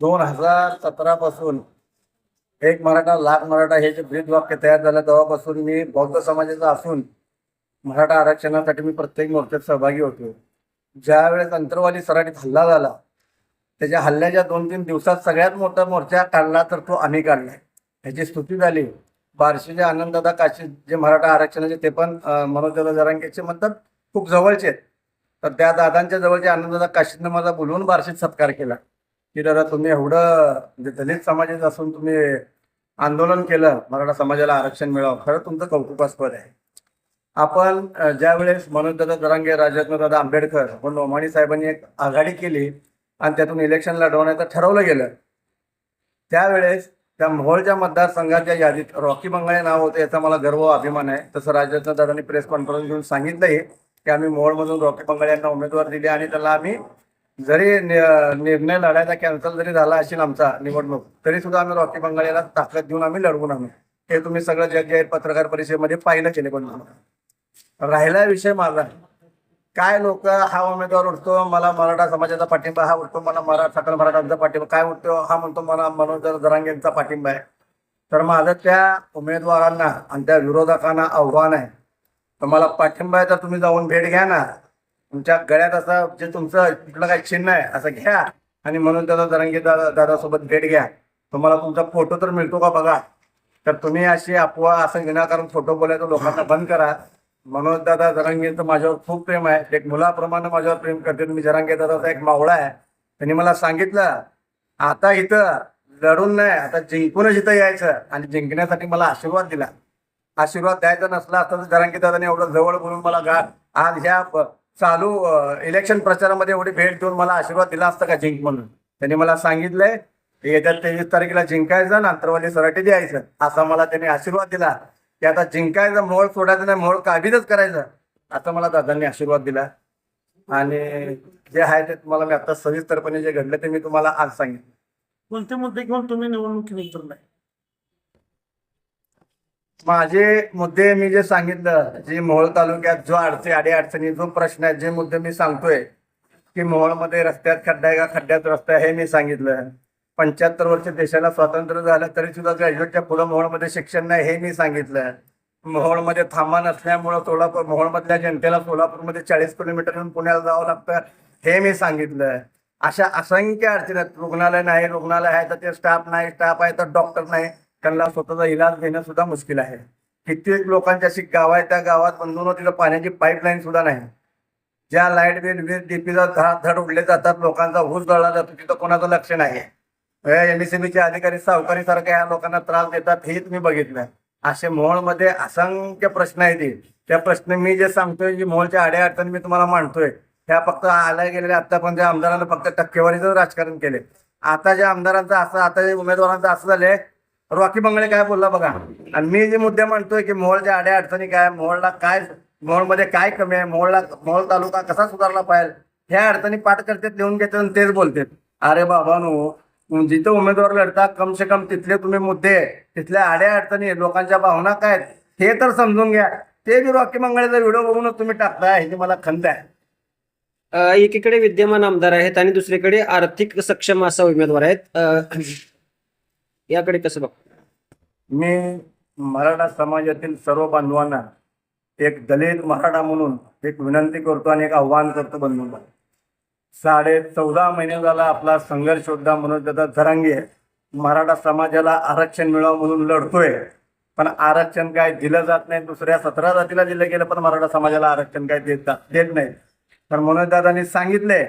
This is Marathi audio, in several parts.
दोन हजार सतरापासून एक मराठा लाख मराठा हे जे ब्रीद वाक्य तयार झालं तेव्हापासून मी बौद्ध समाजाचा असून मराठा आरक्षणासाठी मी प्रत्येक मोर्चात सहभागी होतो. ज्या वेळेस अंतरवाली सराटीत हल्ला झाला त्याच्या हल्ल्याच्या दोन तीन दिवसात सगळ्यात मोठा मोर्चा काढला तर तो आम्ही काढला. ह्याची स्तुती झाली. बार्शीचे आनंददादा काशी जे मराठा आरक्षणाचे ते पण अं, मनोजदादा जरांगेचे म्हणतात खूप जवळचे आहेत. तर त्या दादांच्या जवळचे आनंददादा काशींना माझा बोलवून बार्शीत सत्कार केला. की दादा तुम्ही एवढं म्हणजे दलित समाजाचं असून तुम्ही आंदोलन केलं मराठा समाजाला आरक्षण मिळावं खरं तुमचं कौतुकास्पद आहे. आपण ज्यावेळेस मनोजदादा दरांगे राजरत्नदादा आंबेडकर व लोमाणी साहेबांनी एक आघाडी केली आणि त्यातून इलेक्शन लढवण्याचं ठरवलं गेलं त्यावेळेस त्या मोहोळच्या मतदारसंघाच्या यादीत रॉकी बंगाळे नाव होतं याचा मला गर्व अभिमान आहे. तसं राजरत्नदादांनी प्रेस कॉन्फरन्स घेऊन सांगितलंही की आम्ही मोहोळमधून रॉकी बंगाळे यांना उमेदवार दिले आणि त्याला आम्ही जरी नि- निर्णय लढायचा कॅन्सल जरी झाला असेल आमचा निवडणूक तरी सुद्धा आम्ही रॉकी बंगाल याला ताकद देऊन आम्ही लढवून आणू. हे तुम्ही सगळं जग जाहीर पत्रकार परिषदेमध्ये पाहिलं केले पण राहिला विषय माझा. काय लोक हा उमेदवार उठतो मला मराठा समाजाचा पाठिंबा हा उठतो मला मराठा सकल मराठांचा पाठिंबा काय उठतो हा म्हणतो मला मनोज जरांगेंचा पाठिंबा आहे. तर माझं त्या उमेदवारांना आणि त्या विरोधकांना आव्हान आहे. तुम्हाला पाठिंबा आहे तर तुम्ही जाऊन भेट घ्या ना. तुमच्या गळ्यात असं जे तुमचं कुठलं काही चिन्ह आहे असं घ्या आणि म्हणून दादा जरांगे दादा दादासोबत भेट घ्या. तुम्हाला तुमचा फोटो तर मिळतो का बघा? तर तुम्ही अशी अफवा असं विनाकारण फोटो बोलायचं लोकांना बंद करा. मनोज दादा जरांगेंचं माझ्यावर खूप प्रेम आहे. एक मुलाप्रमाणे माझ्यावर प्रेम करते. मी जरांगे दादाचा एक मावळा आहे. त्यांनी मला सांगितलं आता इथं लढून नाही आता जिंकूनच इथं यायचं. आणि जिंकण्यासाठी मला आशीर्वाद दिला. आशीर्वाद द्यायचा नसला असता तर जरांगे दादाने एवढं जवळ बोलून मला गा आज ह्या चालू इलेक्शन प्रचारामध्ये एवढी भेट देऊन मला आशीर्वाद दिला असता का जिंक म्हणून? त्यांनी मला सांगितलंय येत्या तेवीस तारखेला जिंकायचं अंतरवाली सराठी द्यायचं असा मला त्यांनी आशीर्वाद दिला. की आता जिंकायचं मोळ सोडायचं नाही मोळ काबीजच करायचं असं मला दादांनी आशीर्वाद दिला. आणि जे आहे ते तुम्हाला मी आता सविस्तरपणे जे घडलं ते मी तुम्हाला आज सांगितलं कोणते मुद्दे घेऊन तुम्ही निवडणूक नाही माझे मुद्दे मी जे सांगितलं जे मोहोळ तालुक्यात जो अडचणी अडी अडचणी जो प्रश्न आहे जे मुद्दे मी सांगतोय की मोहोळमध्ये रस्त्यात खड्डा आहे का? खड्ड्यात रस्ता आहे हे मी सांगितलं. पंच्याहत्तर वर्ष देशाला स्वातंत्र्य झालं तरी सुद्धा ग्रॅज्युएटच्या पुढे मोहोळमध्ये शिक्षण नाही हे मी सांगितलं. मोहोळमध्ये थांबा नसल्यामुळं सोलापूर मोहोळमधल्या जनतेला सोलापूरमध्ये चाळीस किलोमीटरहून पुण्याला जावं लागतं हे मी सांगितलं. अशा असंख्य अडचणी आहेत. रुग्णालय नाही रुग्णालय आहे तर ते स्टाफ नाही स्टाफ आहे तर डॉक्टर नाही. त्यांना स्वतःचा इलाज घेणं सुद्धा मुश्किल आहे. कित्येक लोकांच्या अशी गाव आहे त्या गावात बंधून तिथं पाण्याची पाईपलाईन सुद्धा नाही. ज्या लाइट बिल वीज डीपीचा धड धड उडले जातात लोकांचा ऊस जळला जातो तिथं कोणाचं लक्ष नाही. एमएसएबीचे अधिकारी सावकारी सारखे या लोकांना त्रास देतात हे मी बघितलं. असे मोहोळमध्ये असंख्य प्रश्न आहेत त्या प्रश्न मी जे सांगतोय जे मोहोळच्या आड्या अडचणी मी तुम्हाला मांडतोय त्या फक्त आल्या गेलेल्या आतापर्यंत आमदारांना फक्त टक्केवारीचं राजकारण केले. आता ज्या आमदारांचं असं आता जे उमेदवारांचं असं झालंय रॉकी बंगळे काय बोलला बघा. आणि मी जे मुद्दे म्हणतोय की मोहोळच्या आड्या अडचणी काय मोहोळला काय मोहोळमध्ये काय कमी आहे मोहोळला मोहोळ तालुका कसा सुधारला पाहिजे ह्या अडचणी पाठ करतात लिहून घेतात आणि तेच बोलतात. अरे बाबा नो जिथं उमेदवार लढता कम से कम तिथले तुम्ही मुद्दे तिथल्या आड्या अडचणी लोकांच्या भावना काय हे तर समजून घ्या. ते बी रॉकी मंगळाचा व्हिडिओ बघूनच तुम्ही टाकताय ह्याची मला खंत आहे. एकीकडे विद्यमान आमदार आहेत आणि दुसरीकडे आर्थिक सक्षम असा उमेदवार आहेत. याकडे कसं बघ मी मराठा समाजातील सर्व बांधवांना एक दलित मराठा म्हणून एक विनंती करतो आणि एक आव्हान करतो बंधूंना. साडे चौदा महिने झाला आपला संघर्ष योद्धा म्हणून त्याचा झरांगे मराठा समाजाला आरक्षण मिळावं म्हणून लढतोय. पण आरक्षण काय दिलं जात नाही. दुसऱ्या सतरा जातीला दिलं गेलं पण मराठा समाजाला आरक्षण काय देत देत नाही. तर मनोज दादांनी सांगितले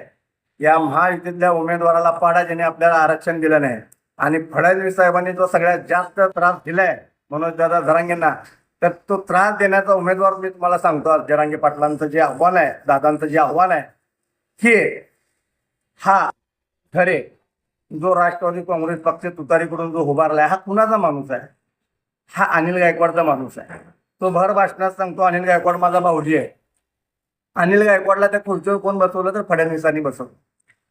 या महायुतीतल्या उमेदवाराला पाडा ज्याने आपल्याला आरक्षण दिलं नाही. आणि फडणवीस साहेबांनी जो सगळ्यात जास्त त्रास दिलाय मनोज दादा जरांगेंना तर तो त्रास देण्याचा उमेदवार मी तुम्हाला सांगतो आज जरांगे पाटलांचं जे आव्हान आहे दादांचं जे आव्हान आहे की हा खरे जो राष्ट्रवादी काँग्रेस पक्ष तुतारीकडून जो उभारला आहे हा कुणाचा माणूस आहे? हा अनिल गायकवाडचा माणूस आहे. तो भर भाषणात सांगतो अनिल गायकवाड माझा भाऊजी आहे. अनिल गायकवाडला त्या खुर्चीवर कोण बसवलं तर फडणवीसांनी बसवलं.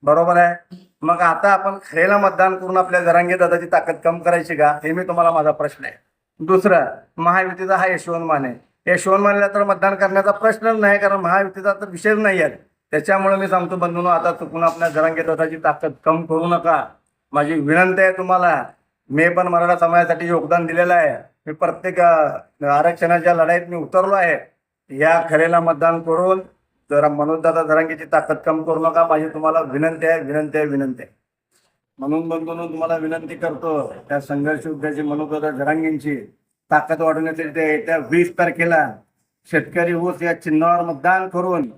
बरोबर आहे? मग आता आपण खरेला मतदान करून आपल्या जरांगे दादाची ताकद कम करायची का? हे मी तुम्हाला माझा प्रश्न आहे. दुसरं महायुतीचा हा यशवंत माने. यशवंत मानेला तर मतदान करण्याचा प्रश्नच नाही कारण महायुतीचा तर विषयच नाही आहे. त्याच्यामुळे मी सांगतो बंधून आता चुकून आपल्या जरांगे दादाची ताकद कम करू नका. माझी विनंती आहे तुम्हाला. मी पण मराठा समाजासाठी योगदान दिलेलं आहे. मी प्रत्येक आरक्षणाच्या लढाईत मी उतरलो आहे. या खरेला मतदान करून तर मनोजदादा जरांगीची ताकद कम करू नका. माझी तुम्हाला विनंती आहे विनंती आहे विनंती आहे. म्हणून बंधून तुम्हाला विनंती करतो त्या संघर्ष उद्याची मनोजदादा जरांगींची ताकद वाढवण्यासाठी ते येत्या वीस तारखेला शेतकरी ऊस या चिन्हावर मतदान करून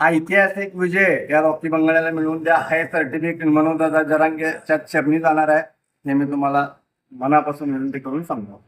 ऐतिहासिक विजय या रॉकी बंगाल्याला मिळवून द्या. हे सर्टिफिकेट मनोजदादा जरांगेच्या चरणी जाणार आहे. हे मी तुम्हाला मनापासून विनंती करून सांगतो.